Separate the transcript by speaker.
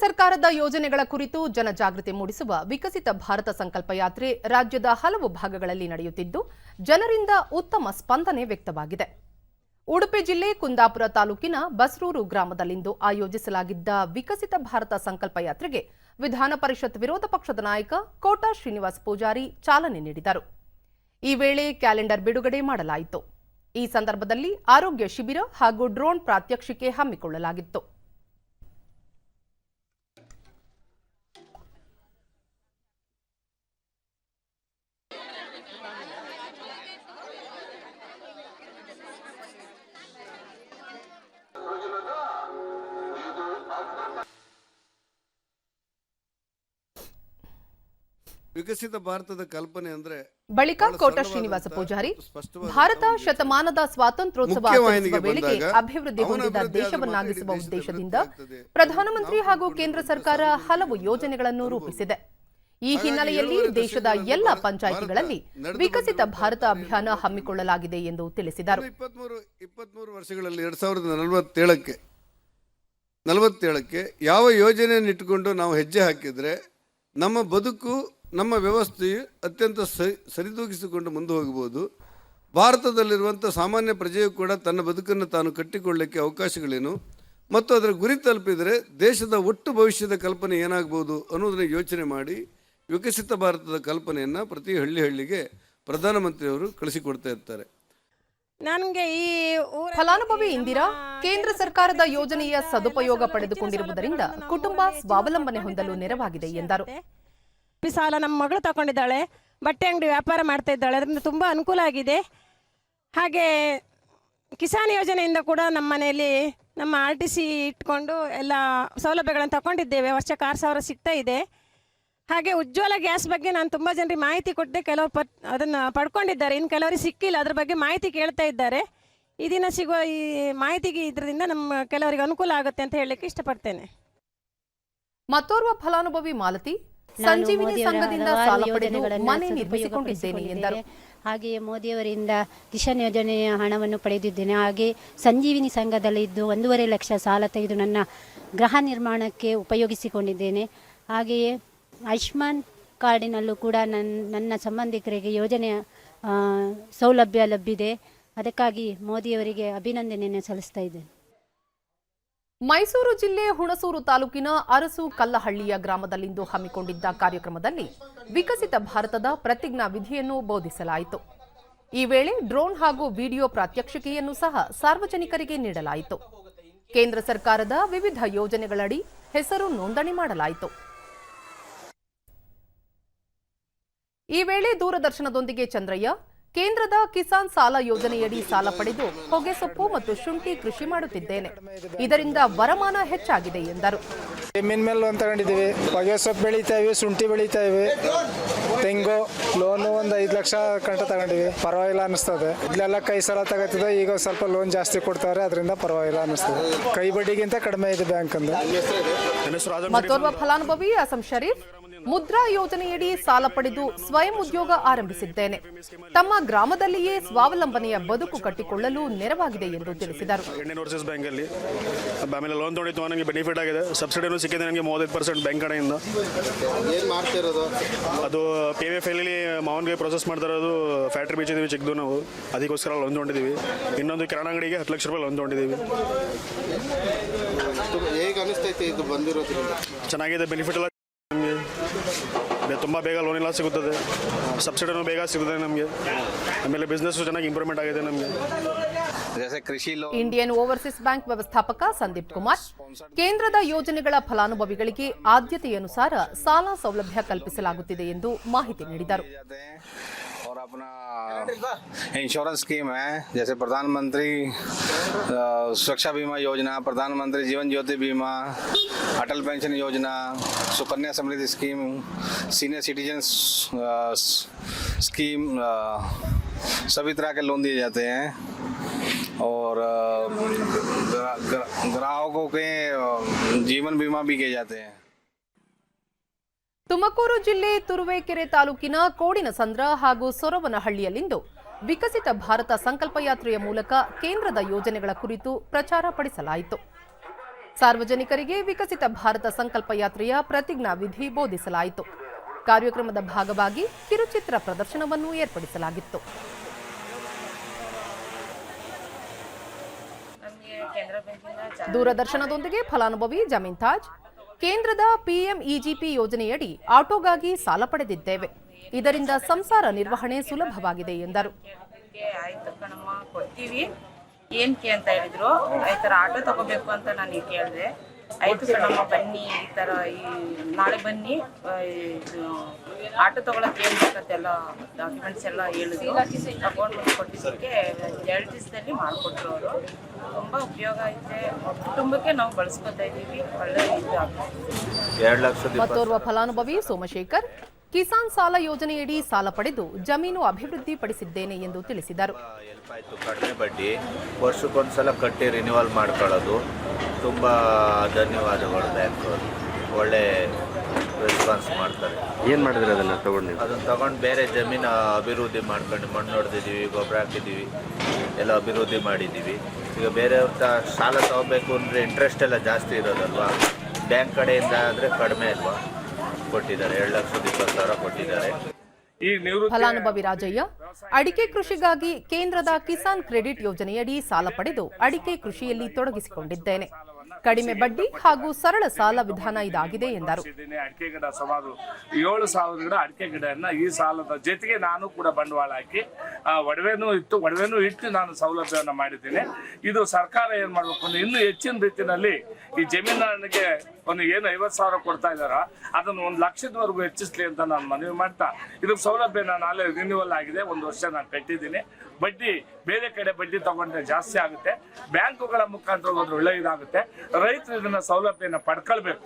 Speaker 1: ಸರ್ಕಾರದ ಯೋಜನೆಗಳ ಕುರಿತು ಜನಜಾಗೃತಿ ಮೂಡಿಸುವ ವಿಕಸಿತ ಭಾರತ ಸಂಕಲ್ಪ ಯಾತ್ರೆ ರಾಜ್ಯದ ಹಲವು ಭಾಗಗಳಲ್ಲಿ ನಡೆಯುತ್ತಿದ್ದು, ಜನರಿಂದ ಉತ್ತಮ ಸ್ಪಂದನೆ ವ್ಯಕ್ತವಾಗಿದೆ. ಉಡುಪಿ ಜಿಲ್ಲೆ ಕುಂದಾಪುರ ತಾಲೂಕಿನ ಬಸ್ರೂರು ಗ್ರಾಮದಲ್ಲಿಂದು ಆಯೋಜಿಸಲಾಗಿದ್ದ ವಿಕಸಿತ ಭಾರತ ಸಂಕಲ್ಪ ಯಾತ್ರೆಗೆ ವಿಧಾನ ಪರಿಷತ್ ವಿರೋಧ ಪಕ್ಷದ ನಾಯಕ ಕೋಟಾ ಶ್ರೀನಿವಾಸ್ ಪೂಜಾರಿ ಚಾಲನೆ ನೀಡಿದರು. ಈ ವೇಳೆ ಕ್ಯಾಲೆಂಡರ್ ಬಿಡುಗಡೆ ಮಾಡಲಾಯಿತು. ಈ ಸಂದರ್ಭದಲ್ಲಿ ಆರೋಗ್ಯ ಶಿಬಿರ ಹಾಗೂ ಡ್ರೋನ್ ಪ್ರಾತ್ಯಕ್ಷಿಕೆ ಹಮ್ಮಿಕೊಳ್ಳಲಾಗಿತ್ತು.
Speaker 2: ವಿಕಸಿತ ಭಾರತದ ಕಲ್ಪನೆ ಅಂದ್ರೆ
Speaker 1: ಬಳಿಕ ಕೋಟ ಶ್ರೀನಿವಾಸ ಪೂಜಾರಿ ಭಾರತ. ಶತಮಾನದ ಸ್ವಾತಂತ್ರ್ಯೋತ್ಸವ ಆಚರಿಸುವ ವೇಳೆಗೆ ಅಭಿವೃದ್ಧಿ ಹೊಂದಿದ ದೇಶವನ್ನಾಗಿಸುವ ಉದ್ದೇಶದಿಂದ. ಪ್ರಧಾನಮಂತ್ರಿ ಹಾಗೂ ಕೇಂದ್ರ ಸರ್ಕಾರ ಹಲವು. ಯೋಜನೆಗಳನ್ನು. ರೂಪಿಸಿದೆ ಈ ಹಿನ್ನೆಲೆಯಲ್ಲಿ ದೇಶದ ಎಲ್ಲ ಪಂಚಾಯಿತಿಗಳಲ್ಲಿ ವಿಕಸಿತ ಭಾರತ ಅಭಿಯಾನ ಹಮ್ಮಿಕೊಳ್ಳಲಾಗಿದೆ ಎಂದು ತಿಳಿಸಿದರು
Speaker 2: ವರ್ಷಗಳಲ್ಲಿ ಎರಡ್ ಸಾವಿರದ ನಲವತ್ತೇಳಕ್ಕೆ ನಲವತ್ತೇಳಕ್ಕೆ ಯಾವ ಯೋಜನೆಯನ್ನು ಇಟ್ಟುಕೊಂಡು ನಾವು ಹೆಜ್ಜೆ ಹಾಕಿದ್ರೆ ನಮ್ಮ ಬದುಕು ನಮ್ಮ ವ್ಯವಸ್ಥೆಯು ಅತ್ಯಂತ ಸರಿ ಸರಿದೂಗಿಸಿಕೊಂಡು ಮುಂದೆ ಹೋಗಬಹುದು. ಭಾರತದಲ್ಲಿರುವಂಥ ಸಾಮಾನ್ಯ ಪ್ರಜೆಯು ಕೂಡ ತನ್ನ ಬದುಕನ್ನು ತಾನು ಕಟ್ಟಿಕೊಳ್ಳಲಿಕ್ಕೆ ಅವಕಾಶಗಳೇನು? ಮತ್ತು ಅದರ ಗುರಿ ತಲುಪಿದರೆ ದೇಶದ ಒಟ್ಟು ಭವಿಷ್ಯದ ಕಲ್ಪನೆ ಏನಾಗ್ಬೋದು ಅನ್ನೋದನ್ನು ಯೋಚನೆ ಮಾಡಿ ವಿಕಸಿತ ಭಾರತದ ಕಲ್ಪನೆಯನ್ನು ಪ್ರತಿ ಹಳ್ಳಿ ಹಳ್ಳಿಗೆ ಪ್ರಧಾನಮಂತ್ರಿಯವರು ಕಳಿಸಿಕೊಡ್ತಾ ಇರ್ತಾರೆ.
Speaker 3: ನನಗೆ ಈ
Speaker 1: ಫಲಾನುಭವಿ ಇಂದಿರಾ ಕೇಂದ್ರ ಸರ್ಕಾರದ ಯೋಜನೆಯ ಸದುಪಯೋಗ ಪಡೆದುಕೊಂಡಿರುವುದರಿಂದ ಕುಟುಂಬ ಸ್ವಾವಲಂಬನೆ ಹೊಂದಲು ನೆರವಾಗಿದೆ ಎಂದರು.
Speaker 3: ಈ ಸಾಲ ನಮ್ಮ ಮಗಳು ತಗೊಂಡಿದ್ದಾಳೆ, ಬಟ್ಟೆ ಅಂಗಡಿ ವ್ಯಾಪಾರ ಮಾಡ್ತಾ ಇದ್ದಾಳೆ, ಅದರಿಂದ ತುಂಬ ಅನುಕೂಲ ಆಗಿದೆ. ಹಾಗೆ ಕಿಸಾನ್ ಯೋಜನೆಯಿಂದ ಕೂಡ ನಮ್ಮ ಮನೆಯಲ್ಲಿ ನಮ್ಮ ಆರ್ ಟಿ ಸಿ ಇಟ್ಕೊಂಡು ಎಲ್ಲ ಸೌಲಭ್ಯಗಳನ್ನು ತಗೊಂಡಿದ್ದೇವೆ. ವರ್ಷಕ್ಕೆ ಆರು ಸಾವಿರ ಸಿಗ್ತಾ ಇದೆ. ಹಾಗೆ ಉಜ್ವಲ ಗ್ಯಾಸ್ ಬಗ್ಗೆ ನಾನು ತುಂಬ ಜನರಿಗೆ ಮಾಹಿತಿ ಕೊಟ್ಟೆ. ಕೆಲವರು ಪಟ್ ಅದನ್ನು ಪಡ್ಕೊಂಡಿದ್ದಾರೆ. ಇನ್ನು ಕೆಲವರಿಗೆ ಸಿಕ್ಕಿಲ್ಲ. ಅದ್ರ ಬಗ್ಗೆ ಮಾಹಿತಿ ಕೇಳ್ತಾ ಇದ್ದಾರೆ. ಈ ದಿನ ಸಿಗುವ ಈ ಮಾಹಿತಿಗೆ ಇದರಿಂದ ನಮ್ಮ ಕೆಲವರಿಗೆ ಅನುಕೂಲ ಆಗುತ್ತೆ ಅಂತ ಹೇಳಲಿಕ್ಕೆ ಇಷ್ಟಪಡ್ತೇನೆ.
Speaker 1: ಮತ್ತೋರ್ವ ಫಲಾನುಭವಿ ಮಾಲತಿ ಸಂಜೀವಿನಿ ಸಂಘದಿಂದ ಸಾಲ ಪಡೆದು ಮನೆ ನಿರ್ಮಿಸಿಕೊಂಡಿದ್ದೇನೆ ಎಂದರು.
Speaker 4: ಹಾಗೆಯೇ ಮೋದಿಯವರಿಂದ ಕಿಶನ್ ಯೋಜನೆಯ ಹಣವನ್ನು ಪಡೆದಿದ್ದೇನೆ. ಹಾಗೆ ಸಂಜೀವಿನಿ ಸಂಘದಲ್ಲಿದ್ದು ಒಂದೂವರೆ ಲಕ್ಷ ಸಾಲ ತೆಗೆದು ನನ್ನ ಗೃಹ ನಿರ್ಮಾಣಕ್ಕೆ ಉಪಯೋಗಿಸಿಕೊಂಡಿದ್ದೇನೆ. ಹಾಗೆಯೇ ಆಯುಷ್ಮಾನ್ ಕಾರ್ಡಿನಲ್ಲೂ ಕೂಡ ನನ್ನ ನನ್ನ ಸಂಬಂಧಿಕರಿಗೆ ಯೋಜನೆಯ ಸೌಲಭ್ಯ ಲಭ್ಯಿದೆ ಅದಕ್ಕಾಗಿ ಮೋದಿಯವರಿಗೆ ಅಭಿನಂದನೆಯನ್ನು ಸಲ್ಲಿಸ್ತಾ ಇದ್ದೇನೆ.
Speaker 1: ಮೈಸೂರು ಜಿಲ್ಲೆ ಹುಣಸೂರು ತಾಲೂಕಿನ ಅರಸು ಕಲ್ಲಹಳ್ಳಿಯ ಗ್ರಾಮದಲ್ಲಿಂದು ಹಮ್ಮಿಕೊಂಡಿದ್ದ ಕಾರ್ಯಕ್ರಮದಲ್ಲಿ ವಿಕಸಿತ ಭಾರತದ ಪ್ರತಿಜ್ಞಾ ವಿಧಿಯನ್ನು ಬೋಧಿಸಲಾಯಿತು. ಈ ವೇಳೆ ಡ್ರೋನ್ ಹಾಗೂ ವಿಡಿಯೋ ಪ್ರಾತ್ಯಕ್ಷಿಕೆಯನ್ನು ಸಹ ಸಾರ್ವಜನಿಕರಿಗೆ ನೀಡಲಾಯಿತು. ಕೇಂದ್ರ ಸರ್ಕಾರದ ವಿವಿಧ ಯೋಜನೆಗಳಡಿ ಹೆಸರು ನೋಂದಣಿ ಮಾಡಲಾಯಿತು. ಈ ವೇಳೆ ದೂರದರ್ಶನದೊಂದಿಗೆ ಚಂದ್ರಯ್ಯ ಕೇಂದ್ರದ ಕಿಸಾನ್ ಸಾಲ ಯೋಜನೆಯಡಿ ಸಾಲ ಪಡೆದು ಹೊಗೆಸೊಪ್ಪು ಮತ್ತು ಶುಂಠಿ ಕೃಷಿ ಮಾಡುತ್ತಿದ್ದೇನೆ. ಇದರಿಂದ ವರಮಾನ ಹೆಚ್ಚಾಗಿದೆ ಎಂದರು.
Speaker 5: ಜಮೀನ್ ಮೇಲೆ ಲೋನ್ ತಗೊಂಡಿದ್ದೀವಿ. ಹೊಗೆಸೊಪ್ಪು ಬೆಳೀತಾ ಇವಿ ಶುಂಠಿ ಬೆಳೀತಾ ಇವೆ. ತೆಂಗು ಲೋನು ಒಂದು ಐದು ಲಕ್ಷ ಕಂಟ ತಗೊಂಡಿವಿ ಪರವಾಗಿಲ್ಲ ಅನಿಸ್ತದೆ ಇಲ್ಲೆಲ್ಲ ಕೈ ಸಾಲ ತಗೋತಿದ್ದೆ ಈಗ ಸ್ವಲ್ಪ ಲೋನ್ ಜಾಸ್ತಿ ಕೊಡ್ತಾರೆ. ಅದರಿಂದ ಪರವಾಗಿಲ್ಲ ಅನಿಸ್ತದೆ ಕೈ ಬಡ್ಡಿಗಿಂತ ಕಡಿಮೆ ಇದೆ ಬ್ಯಾಂಕ್ ಅಂದ್ರೆ
Speaker 1: ಮತ್ತೋರ್ವ ಫಲಾನುಭವಿ ಅಸಂ ಶರೀಫ್ ಮುದ್ರಾ ಯೋಜನೆಯಡಿ ಸಾಲ ಪಡೆದು ಸ್ವಯಂ ಉದ್ಯೋಗ ಆರಂಭಿಸಿದ್ದೇನೆ. ತಮ್ಮ ಗ್ರಾಮದಲ್ಲಿಯೇ ಸ್ವಾವಲಂಬನೆಯ ಬದುಕು ಕಟ್ಟಿಕೊಳ್ಳಲು ನೆರವಾಗಿದೆ ಎಂದು ತಿಳಿಸಿದರು.
Speaker 6: ಇಂಡಿಯನ್ ಓವರ್ಸೀಸ್ ಬ್ಯಾಂಕಲ್ಲಿ. ಆಮೇಲೆ ಲೋನ್ ತೊಗೊಂಡಿತ್ತು ನನಗೆ ಬೆನಿಫಿಟ್ ಆಗಿದೆ. ಸಬ್ಸಿಡಿನೂ ಸಿಕ್ಕಿದೆ ನನಗೆ ಮೂವತ್ತೈದು ಪರ್ಸೆಂಟ್ ಬ್ಯಾಂಕ್ ಕಡೆಯಿಂದ.
Speaker 7: ಏನು ಮಾಡ್ತಿರೋದು?
Speaker 6: ಅದು ಪಿ ಎಫ್ ಎಲ್ಲಿ ಮಾವನ್ಗೆ ಪ್ರೊಸೆಸ್ ಮಾಡ್ತಾ ಇರೋದು ಫ್ಯಾಕ್ಟ್ರಿ ಬೀಚಿದ್ದೀವಿ ಚಿಕ್ಕದು ನಾವು. ಅದಕ್ಕೋಸ್ಕರ ಲೋನ್ ತೊಗೊಂಡಿದ್ದೀವಿ ಇನ್ನೊಂದು ಕಿರಾಣ ಅಂಗಡಿಗೆ ಹತ್ತು ಲಕ್ಷ ರೂಪಾಯಿ ಲೋನ್ ತೊಗೊಂಡಿದ್ದೀವಿ
Speaker 7: ಹೇಗೆ ಅನಿಸ್ತೈತೆ ಇದು ಬಂದಿರೋದ್ರಿಂದ?
Speaker 6: ಚೆನ್ನಾಗಿದೆ ಬೆನಿಫಿಟ್ ಎಲ್ಲ ತುಂಬ ಬೇಗ ಲೋನ್ ಎಲ್ಲ ಸಿಗುತ್ತದೆ. ಸಬ್ಸಿಡಿನೂ ಬೇಗ ಸಿಗುತ್ತದೆ ನಮಗೆ. ಆಮೇಲೆ ಬಿಸ್ನೆಸ್ ಚೆನ್ನಾಗಿ ಇಂಪ್ರೂವ್ಮೆಂಟ್ ಆಗಿದೆ ನಮಗೆ.
Speaker 1: ಇಂಡಿಯನ್ ಓವರ್ಸೀಸ್ ಬ್ಯಾಂಕ್ ವ್ಯವಸ್ಥಾಪಕ ಸಂದೀಪ್ ಕುಮಾರ್ ಕೇಂದ್ರದ ಯೋಜನೆಗಳ ಫಲಾನುಭವಿಗಳಿಗೆ ಆದ್ಯತೆಯನುಸಾರ ಸಾಲ ಸೌಲಭ್ಯ ಕಲ್ಪಿಸಲಾಗುತ್ತಿದೆ ಎಂದು ಮಾಹಿತಿ ನೀಡಿದರು.
Speaker 7: और अपना इंश्योरेंस स्कीम है। जैसे प्रधानमंत्री सुरक्षा बीमा योजना प्रधानमंत्री जीवन ज्योति बीमा Atal pension Yojana Sukanya Samriddhi scheme senior citizen scheme सभी तरह के लोन दिए जाते हैं। और ग्रा- ग्रा- ग्राहकों के जीवन बीमा भी किए जाते हैं।
Speaker 1: ತುಮಕೂರು ಜಿಲ್ಲೆ ತುರುವೇಕೆರೆ ತಾಲೂಕಿನ ಕೋಡಿನಸಂದ್ರ ಹಾಗೂ ಸೊರವನಹಳ್ಳಿಯಲ್ಲಿಂದು ವಿಕಸಿತ ಭಾರತ ಸಂಕಲ್ಪ ಯಾತ್ರೆಯ ಮೂಲಕ ಕೇಂದ್ರದ ಯೋಜನೆಗಳ ಕುರಿತು ಪ್ರಚಾರ ಪಡಿಸಲಾಯಿತು. ಸಾರ್ವಜನಿಕರಿಗೆ ವಿಕಸಿತ ಭಾರತ ಸಂಕಲ್ಪ ಯಾತ್ರೆಯ ಪ್ರತಿಜ್ಞಾ ವಿಧಿ ಬೋಧಿಸಲಾಯಿತು. ಕಾರ್ಯಕ್ರಮದ ಭಾಗವಾಗಿ ಕಿರುಚಿತ್ರ ಪ್ರದರ್ಶನವನ್ನು ಏರ್ಪಡಿಸಲಾಗಿತ್ತು. ದೂರದರ್ಶನದೊಂದಿಗೆ ಫಲಾನುಭವಿ ಜಮೀನ್ ತಾಜ್ ಕೇಂದ್ರದ ಪಿಎಂಇಜಿಪಿ ಯೋಜನೆಯಡಿ ಆಟೋಗಾಗಿ ಸಾಲ ಪಡೆದಿದ್ದೇವೆ. ಇದರಿಂದ ಸಂಸಾರ ನಿರ್ವಹಣೆ ಸುಲಭವಾಗಿದೆ ಎಂದರು.
Speaker 8: ಏನ್ ಕೇಳ್ತಾ ಹೇಳಿದ್ರು? ಆಟೋ ತಗೋಬೇಕು ಅಂತ ನಾನು ಕೇಳಿದೆ. ಆಯ್ತು ಕಣಮ್ಮ ಬನ್ನಿ ಈ ಥರ ಈ ನಾಳೆ ಬನ್ನಿ ಇದು ಆಟೋ ತೊಗೊಳಕ್ಕೆ ಏನು ಬೇಕಂತೆಲ್ಲ ಡಾಕ್ಯುಮೆಂಟ್ಸ್ ಎಲ್ಲ ಹೇಳಿದ್ರು. ಅಕೌಂಟ್ ಬಂದು ಕೊಟ್ಟಿದ್ದಕ್ಕೆ ಎರಡು ದಿವಸದಲ್ಲಿ ಮಾಡಿಕೊಟ್ರು ಅವರು. ತುಂಬ ಉಪಯೋಗ ಐತೆ. ಕುಟುಂಬಕ್ಕೆ ನಾವು ಬಳಸ್ಕೊತಾ ಇದ್ದೀವಿ. ಒಳ್ಳೆ ಇದು
Speaker 9: ಲಕ್ಷದ
Speaker 1: ಮತ್ತೋರ್ವ ಫಲಾನುಭವಿ ಸೋಮಶೇಖರ್ ಕಿಸಾನ್ ಸಾಲ ಯೋಜನೆಯಡಿ ಸಾಲ ಪಡೆದು ಜಮೀನು ಅಭಿವೃದ್ಧಿಪಡಿಸಿದ್ದೇನೆ ಎಂದು ತಿಳಿಸಿದರು.
Speaker 9: ಹೆಲ್ಪ್ ಆಯಿತು ಕಡಿಮೆ ಬಡ್ಡಿ. ವರ್ಷಕ್ಕೊಂದ್ಸಲ ಕಟ್ಟಿ ರಿನ್ಯೂವಲ್ ಮಾಡ್ಕೊಳ್ಳೋದು. ತುಂಬ ಧನ್ಯವಾದಗಳು ಬ್ಯಾಂಕ್ ಒಳ್ಳೆ ರೆಸ್ಪಾನ್ಸ್ ಮಾಡ್ತಾರೆ.
Speaker 10: ಏನು ಮಾಡಿದ್ರೆ ಅದನ್ನು ತಗೊಂಡು
Speaker 9: ಅದನ್ನು ತಗೊಂಡು ಬೇರೆ ಜಮೀನು ಅಭಿವೃದ್ಧಿ ಮಾಡ್ಕೊಂಡು ಮಣ್ಣು ಹೊಡೆದಿದ್ದೀವಿ ಗೊಬ್ಬರ ಹಾಕಿದ್ದೀವಿ ಎಲ್ಲ ಅಭಿವೃದ್ಧಿ ಮಾಡಿದ್ದೀವಿ ಈಗ ಬೇರೆಯವ್ರ ತ ಸಾಲ ತಗೋಬೇಕು ಅಂದರೆ ಇಂಟ್ರೆಸ್ಟ್ ಎಲ್ಲ ಜಾಸ್ತಿ ಇರೋದಲ್ವಾ? ಬ್ಯಾಂಕ್ ಕಡೆಯಿಂದ ಆದರೆ ಕಡಿಮೆ ಅಲ್ವಾ? ಕೊಟ್ಟಿದ್ದಾರೆ ಎರಡು ಲಕ್ಷದ ಇಪ್ಪತ್ತು ಸಾವಿರ ಕೊಟ್ಟಿದ್ದಾರೆ.
Speaker 1: ಫಲಾನುಭವಿ ರಾಜಯ್ಯ ಅಡಿಕೆ ಕೃಷಿಗಾಗಿ ಕೇಂದ್ರದ ಕಿಸಾನ್ ಕ್ರೆಡಿಟ್ ಯೋಜನೆಯಡಿ ಸಾಲ ಪಡೆದು ಅಡಿಕೆ ಕೃಷಿಯಲ್ಲಿ ತೊಡಗಿಸಿಕೊಂಡಿದ್ದೇನೆ. ಕಡಿಮೆ ಬಡ್ಡಿ ಹಾಗೂ ಸರಳ ಸಾಲ ವಿಧಾನ ಇದಾಗಿದೆ ಎಂದರು.
Speaker 11: ಅಡಿಕೆ ಗಿಡ ಸುಮಾರು ಏಳು ಸಾವಿರ ಗಿಡ ಅಡಿಕೆ ಗಿಡನ್ನ ಈ ಸಾಲದ ಜೊತೆಗೆ ನಾನು ಕೂಡ ಬಂಡವಾಳ ಹಾಕಿ ಒಡವೆನೂ ಇತ್ತು ಒಡವೆನೂ ಇಟ್ಟು ನಾನು ಸೌಲಭ್ಯವನ್ನು ಮಾಡಿದ್ದೇನೆ. ಇದು ಸರ್ಕಾರ ಏನ್ ಮಾಡ್ಬೇಕು ಅಂದ್ರೆ ಇನ್ನೂ ಹೆಚ್ಚಿನ ರೀತಿಯಲ್ಲಿ ಈ ಜಮೀನಿಗೆ ಒಂದು ಏನು ಐವತ್ತು ಸಾವಿರ ಕೊಡ್ತಾ ಇದಾರ ಅದನ್ನು ಒಂದು ಲಕ್ಷದವರೆಗೂ ಹೆಚ್ಚಿಸ್ಲಿ ಅಂತ ನಾನು ಮನವಿ ಮಾಡ್ತಾ, ಇದಕ್ಕೆ ಸೌಲಭ್ಯ ನಾನು ಅಲ್ಲೇ ರಿನ್ಯೂವಲ್ ಆಗಿದೆ, ಒಂದು ವರ್ಷ ನಾನು ಕಟ್ಟಿದ್ದೀನಿ. ಬಡ್ಡಿ, ಬೇರೆ ಕಡೆ ಬಡ್ಡಿ ತಗೊಂಡ್ರೆ ಜಾಸ್ತಿ ಆಗುತ್ತೆ. ಬ್ಯಾಂಕುಗಳ ಮುಖಾಂತರ ಹೋದ್ರೆ ಒಳ್ಳೆಯದಾಗುತ್ತೆ. ರೈತರು ಇದನ್ನ ಸೌಲಭ್ಯನ ಪಡ್ಕೊಳ್ಬೇಕು.